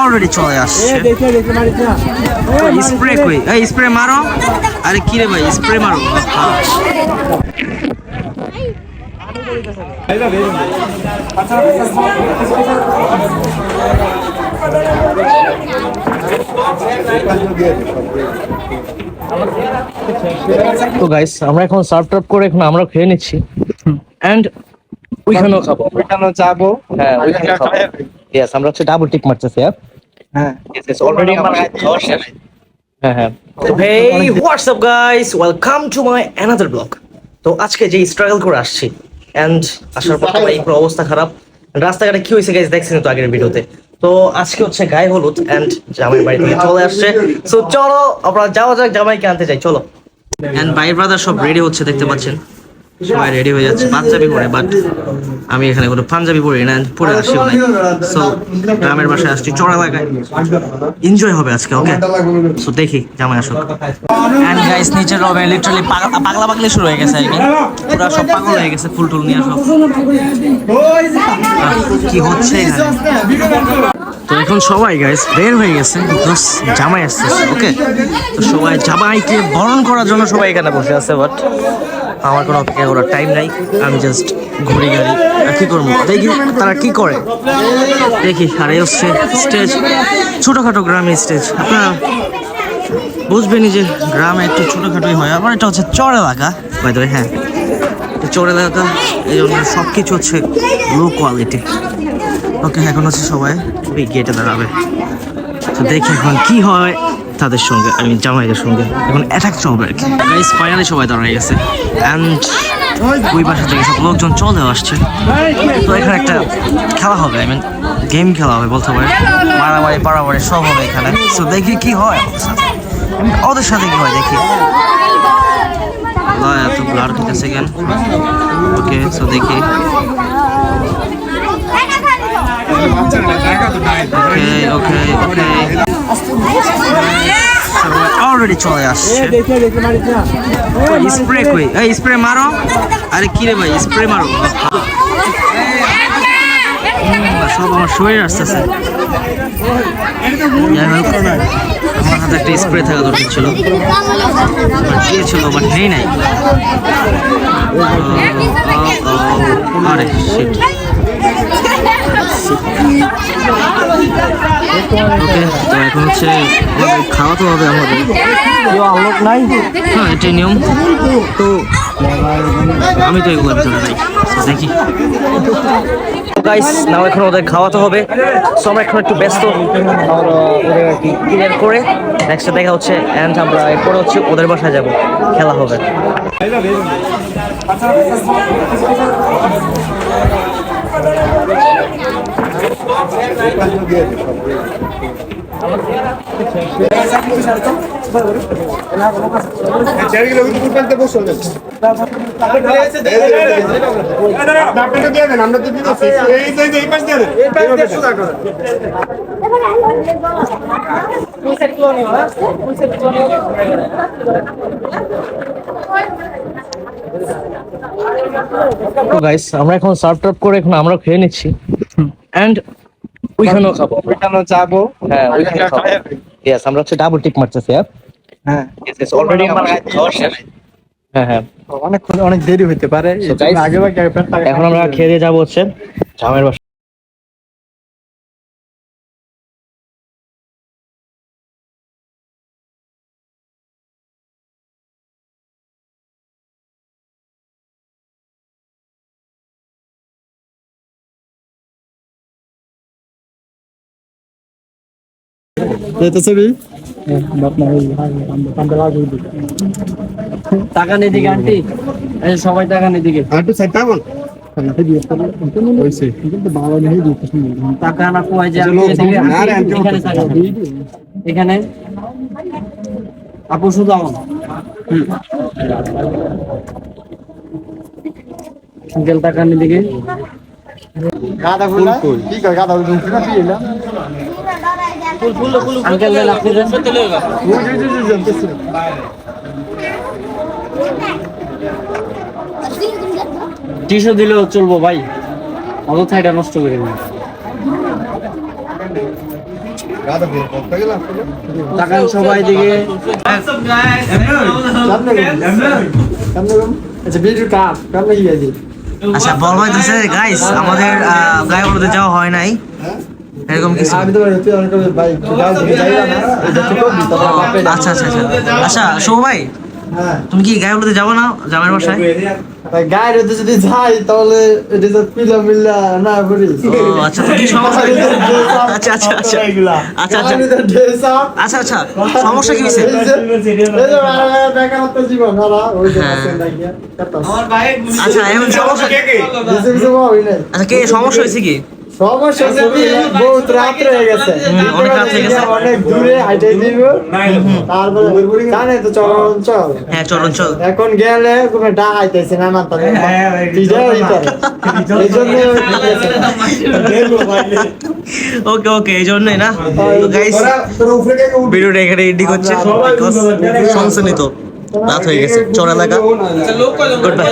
Already চলে spray কই? এই স্প্রে মারো। আরে কি রে ভাই স্প্রে মারো। তো গাইস আমরা এখন সার্ভ টার্ভ করে এখন আমরা খেয়ে নিচ্ছি। এন্ড ওইখানেও খাব ওইখানে যাব। হ্যাঁ ওইখানে খাব। ইয়েস আমরা হচ্ছে ডাবল টিক মারতেছি হ্যাঁ? হ্যাঁ। অলরেডি আমার হ্যাঁ হ্যাঁ। Hey WhatsApp guys welcome to my another blog তো আজকে যে স্ট্রাগল করে আসছি এন্ড আসার পর ভাই পুরো অবস্থা খারাপ। রাস্তাঘাটে কি হয়েছে গাইস দেখছেন তো আগের ভিডিওতে? তো আজকে হচ্ছে গায়ে হলুদ এন্ড জামাই বাড়ি থেকে চলে আসছে। সো চলো আমরা যাওয়া যাক জামাইকে আনতে যাই চলো। এন্ড ভাই ব্রাদার সব রেডি হচ্ছে দেখতে পাচ্ছেন? সবাই রেডি হয়ে যাচ্ছে পাঞ্জাবি পরে বাট আমি এখানে কোনো পাঞ্জাবি পরি না পরে আসিও নাই সো গ্রামের বাসায় আসছি চড়া এলাকায় এনজয় হবে আজকে ওকে সো দেখি জামাই আসুক। অ্যান্ড গাইস নিচে রবে লিটারালি পাগলা পাগলি শুরু হয়ে গেছে আর কি। পুরো সব পাগল হয়ে গেছে ফুল টুল নিয়ে সব কি হচ্ছে এখানে? তো এখন সবাই গাইস বের হয়ে গেছে। জামাই আসতেছে ওকে তো সবাই জামাইকে বরণ করার জন্য সবাই এখানে বসে আছে বাট আমার কোনো অপেক্ষা করার টাইম নাই। আমি জাস্ট ঘুরি গাড়ি। কি করব? দেখি তারা কি করে। দেখি, আর এই হচ্ছে স্টেজ ছোটোখাটো গ্রামে স্টেজ আপনারা বুঝবেনই যে গ্রামে একটু ছোটোখাটোই হয়। আবার এটা হচ্ছে চর এলাকা। হ্যাঁ চর এলাকা, এই জন্য সব কিছু হচ্ছে লো কোয়ালিটি ওকে, এখন হচ্ছে সবাই ওই গেটে দাঁড়াবে। তো দেখি এখন কি হয় তাদের সঙ্গে আমি জামাইদের সঙ্গে। এখন অ্যাটাক চলবে আর কি। ফাইনালি সবাই দাঁড়ায় গেছে। অ্যান্ড ওই পাশে থেকে সব লোকজন চলে আসছে। তো এখানে একটা খেলা হবে আই মিন গেম খেলা হবে বলতে পারে মারামারি পাড়ামারি সব হবে এখানে। তো দেখি কি হয় ওদের সাথে। কি হয় দেখি। এত ব্লার কেন ওকে সো দেখি। ওকে ওকে অলরেডি চলে আসছে। স্প্রে কই? এই স্প্রে মারো। আরে কি রে ভাই স্প্রে মারো। সব আমার শরীর আসতেছে। যাই হোক, আমার হাতে একটা স্প্রে থাকা দরকার ছিল। দিয়েছিল বাট নেই নাই। আরে, shit. তো এখন হচ্ছে হবে আমাদের। আলোক নাই? হ্যাঁ এটাই নিয়ম। তো আমি তো এগুলোর ভিতরে নাই দেখি। গাইস নাও এখন ওদের খাওয়াতে হবে। সো আমরা এখন একটু ব্যস্ত। ক্লিয়ার করে? নেক্সট দেখা হচ্ছে অ্যান্ড আমরা এরপরে হচ্ছে ওদের বাসায় যাব। খেলা হবে। আপনাকে দিয়ে দেন গাইস আমরা এখন সার্ভ টার্ভ করে এখন আমরা খেয়ে নিচ্ছি। অ্যান্ড ওইখানেও খাব ওইখানে যাব। হ্যাঁ ওইখানে খাব। ইয়েস আমরা হচ্ছে ডাবল টিক মারতেছি হ্যাঁ? হ্যাঁ। অলরেডি আমার খাওয়া শেষ। হ্যাঁ হ্যাঁ। অনেক অনেক দেরি হইতে পারে আগে এখন আমরা খেয়ে দিয়ে যাব হচ্ছে জামের বাসা। ছবি? টাকা নেই আন্টি। এই সবাই টাকা নেই দিকে আন্টু সাইড পাবন হইছে। টাকা না কোয়াই যে আচ্ছা, আমি লোক এদিকে আন্টি এখানে আপু শুধু আমার। আঙ্কেল টাকা নেই দিকে গাদা ফুল কি গাদা ফুল না? আঙ্কেল দেন আপনি দেন। টিশু দিলেও চলবো ভাই। অত ছাইটা নষ্ট করে তাকান সবাই দিকে। আচ্ছা কাপ আচ্ছা বল হইতেছে গাইস আমাদের গায়ে হলুদে যাওয়া হয় নাই। এরকম কিছু তারপর বাপে আচ্ছা আচ্ছা আচ্ছা আচ্ছা শুভ ভাই হ্যাঁ। তুমি কি গায়ে হলুদে যাব না জামাইয়ের বাসায়? গায়ের হতে যদি যাই তাহলে এটা তো পিলা মিল্লা না করি। আচ্ছা কি সমস্যা? আচ্ছা আচ্ছা আচ্ছা। আচ্ছা আচ্ছা। আচ্ছা আচ্ছা। সমস্যা কি আচ্ছা এখন সমস্যা আচ্ছা কে সমস্যা হয়েছে কি? সমস্যা বহুত রাত হয়ে গেছে। অনেক রাত হয়ে গেছে। অনেক দূরে হাইটে দিব তারপরে জানে তো অঞ্চল হ্যাঁ চল। চল। এখন গেলে কোনো ডা আইতেছে না মাথা এই ওকে ওকে এই জন্যই না? তো গাইস ভিডিওটা এখানে এডিট করছে সমস্যা নেই তো রাত হয়ে গেছে। চল এলাকা। Good bye